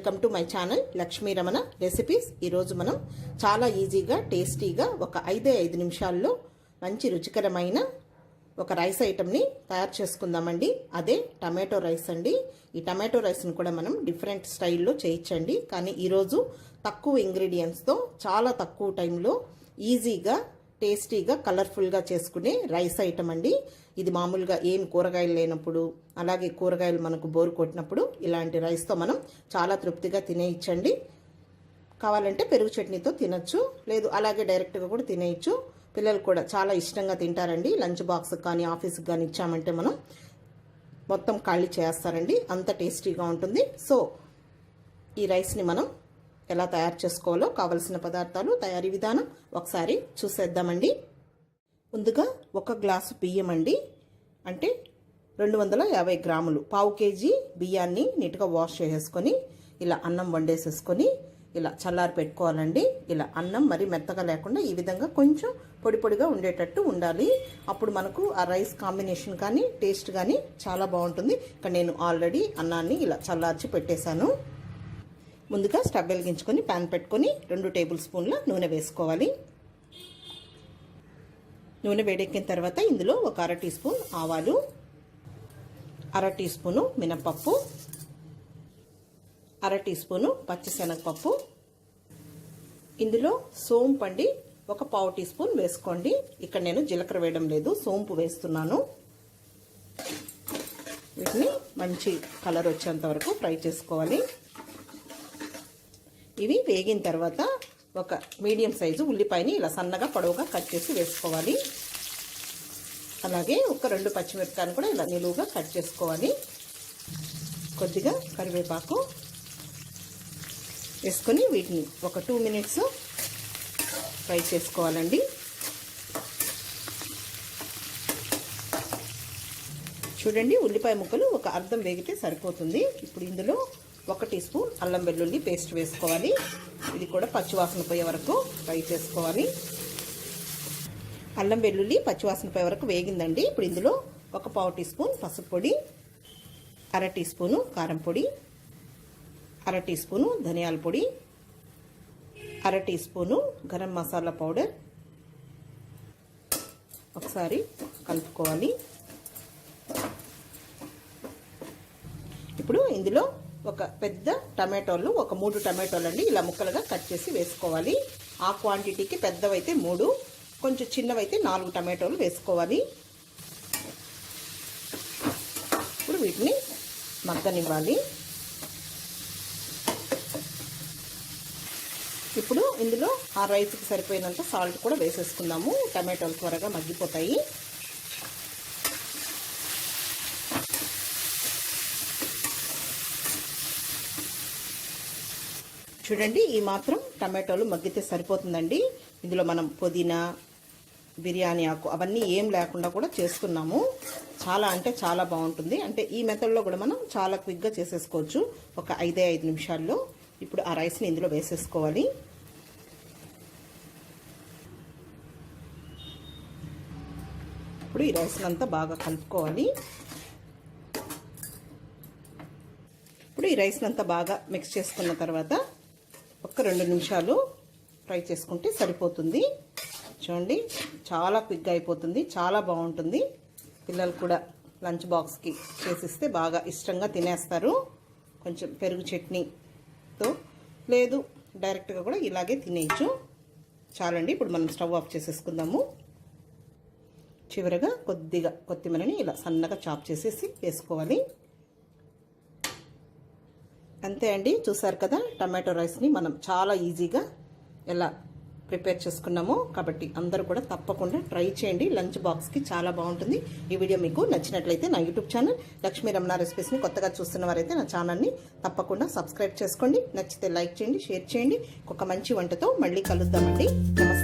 Welcome to my channel Lakshmi Ramana recipes ఈరోజు మనం చాలా ఈజీగా టేస్టీగా ఒక ఐదే ఐదు నిమిషాల్లో మంచి రుచికరమైన ఒక రైస్ ఐటమ్ని తయారు చేసుకుందామండి. అదే టమాటో రైస్ అండి. ఈ టమాటో రైస్ని కూడా మనం డిఫరెంట్ స్టైల్లో చేయించండి. కానీ ఈరోజు తక్కువ ఇంగ్రీడియంట్స్తో చాలా తక్కువ టైంలో ఈజీగా టేస్టీగా కలర్ఫుల్గా చేసుకునే రైస్ ఐటమ్ అండి. ఇది మామూలుగా ఏం కూరగాయలు లేనప్పుడు అలాగే కూరగాయలు మనకు బోరు కొట్టినప్పుడు ఇలాంటి రైస్తో మనం చాలా తృప్తిగా తినేయచ్చండి కావాలంటే పెరుగు చట్నీతో తినచ్చు లేదు అలాగే డైరెక్ట్గా కూడా తినేయచ్చు. పిల్లలు కూడా చాలా ఇష్టంగా తింటారండి. లంచ్ బాక్స్కి కానీ ఆఫీస్కి కానీ ఇచ్చామంటే మనం మొత్తం ఖాళీ చేస్తారండి. అంత టేస్టీగా ఉంటుంది. సో ఈ రైస్ని మనం ఎలా తయారు చేసుకోవాలో కావలసిన పదార్థాలు తయారీ విధానం ఒకసారి చూసేద్దామండి. ముందుగా ఒక గ్లాసు బియ్యం అండి. అంటే రెండు వందల యాభై గ్రాములు. పావు కేజీ బియ్యాన్ని నీట్గా వాష్ చేసేసుకొని ఇలా అన్నం వండేసేసుకొని ఇలా చల్లారి పెట్టుకోవాలండి. ఇలా అన్నం మరి మెత్తగా లేకుండా ఈ విధంగా కొంచెం పొడి పొడిగా ఉండేటట్టు ఉండాలి. అప్పుడు మనకు ఆ రైస్ కాంబినేషన్ కానీ టేస్ట్ కానీ చాలా బాగుంటుంది. ఇక్కడ నేను ఆల్రెడీ అన్నాన్ని ఇలా చల్లార్చి పెట్టేశాను. ముందుగా స్టవ్ వెలిగించుకొని ప్యాన్ పెట్టుకొని రెండు టేబుల్ స్పూన్ల నూనె వేసుకోవాలి. నూనె వేడెక్కిన తర్వాత ఇందులో ఒక అర టీ స్పూన్ ఆవాలు అర టీ స్పూను మినపప్పు అర టీ స్పూను పచ్చిశనగపప్పు. ఇందులో సోంపు అండి ఒక పావు టీ స్పూన్ వేసుకోండి. ఇక్కడ నేను జీలకర్ర వేయడం లేదు సోంపు వేస్తున్నాను. వీటిని మంచి కలర్ వచ్చేంత వరకు ఫ్రై చేసుకోవాలి. ఇవి వేగిన తర్వాత ఒక మీడియం సైజు ఉల్లిపాయని ఇలా సన్నగా పొడవుగా కట్ చేసి వేసుకోవాలి. అలాగే ఒక రెండు పచ్చిమిరపకాయలు కూడా ఇలా నిలువుగా కట్ చేసుకోవాలి. కొద్దిగా కరివేపాకు వేసుకొని వీటిని ఒక టూ మినిట్స్ ఫ్రై చేసుకోవాలండి. చూడండి ఉల్లిపాయ ముక్కలు ఒక అర్థం వేగితే సరిపోతుంది. ఇప్పుడు ఇందులో ఒక టీ స్పూన్ అల్లం వెల్లుల్లి పేస్ట్ వేసుకోవాలి. ఇది కూడా పచ్చివాసన పోయే వరకు ఫ్రై చేసుకోవాలి. అల్లం వెల్లుల్లి పచ్చివాసన పోయే వరకు వేగిందండి. ఇప్పుడు ఇందులో ఒక పావు టీ స్పూన్ పసుపు పొడి అర టీ స్పూను కారం పొడి అర టీ స్పూను ధనియాల పొడి అర tea spoon garam masala powder. ఒకసారి కలుపుకోవాలి. ఇప్పుడు ఇందులో ఒక పెద్ద టమాటోలు ఒక మూడు టమాటోలండి. ఇలా ముక్కలుగా కట్ చేసి వేసుకోవాలి. ఆ క్వాంటిటీకి పెద్దవైతే మూడు కొంచెం చిన్నవైతే నాలుగు టమాటోలు వేసుకోవాలి. ఇప్పుడు వీటిని మగ్గనివ్వాలి. ఇప్పుడు ఇందులో ఆ రైస్కి సరిపోయినంత సాల్ట్ కూడా వేసేసుకుందాము. టమాటోలు త్వరగా మగ్గిపోతాయి. చూడండి ఈ మాత్రం టమాటోలు మగ్గితే సరిపోతుందండి. ఇందులో మనం పుదీనా బిర్యానీ ఆకు అవన్నీ ఏం లేకుండా కూడా చేసుకున్నాము. చాలా అంటే చాలా బాగుంటుంది. అంటే ఈ మెథడ్లో కూడా మనం చాలా క్విక్గా చేసేసుకోవచ్చు. ఒక ఐదే ఐదు నిమిషాల్లో ఇప్పుడు ఆ రైస్ని ఇందులో వేసేసుకోవాలి. ఇప్పుడు ఈ రైస్ని అంతా బాగా కలుపుకోవాలి. ఇప్పుడు ఈ రైస్ని అంతా బాగా మిక్స్ చేసుకున్న తర్వాత ఒక రెండు నిమిషాలు ఫ్రై చేసుకుంటే సరిపోతుంది. చూడండి చాలా క్విక్గా అయిపోతుంది చాలా బాగుంటుంది. పిల్లలు కూడా లంచ్ బాక్స్కి చేసిస్తే బాగా ఇష్టంగా తినేస్తారు. కొంచెం పెరుగు చట్నీతో లేదు డైరెక్ట్గా కూడా ఇలాగే తినేయచ్చు. చాలండి ఇప్పుడు మనం స్టవ్ ఆఫ్ చేసేసుకుందాము. చివరగా కొద్దిగా కొత్తిమీరని ఇలా సన్నగా చాప్ చేసేసి వేసుకోవాలి. అంతే అండి. చూసారు కదా టమాటో రైస్ని మనం చాలా ఈజీగా ఎలా ప్రిపేర్ చేసుకున్నాము కాబట్టి అందరూ కూడా తప్పకుండా ట్రై చేయండి. లంచ్ బాక్స్కి చాలా బాగుంటుంది. ఈ వీడియో మీకు నచ్చినట్లయితే నా యూట్యూబ్ ఛానల్ లక్ష్మీ రమణ రెసిపీస్ని కొత్తగా చూస్తున్న వారైతే నా ఛానల్ని తప్పకుండా సబ్స్క్రైబ్ చేసుకోండి. నచ్చితే లైక్ చేయండి షేర్ చేయండి. ఒక మంచి వంటతో మళ్ళీ కలుద్దామండి. నమస్తే.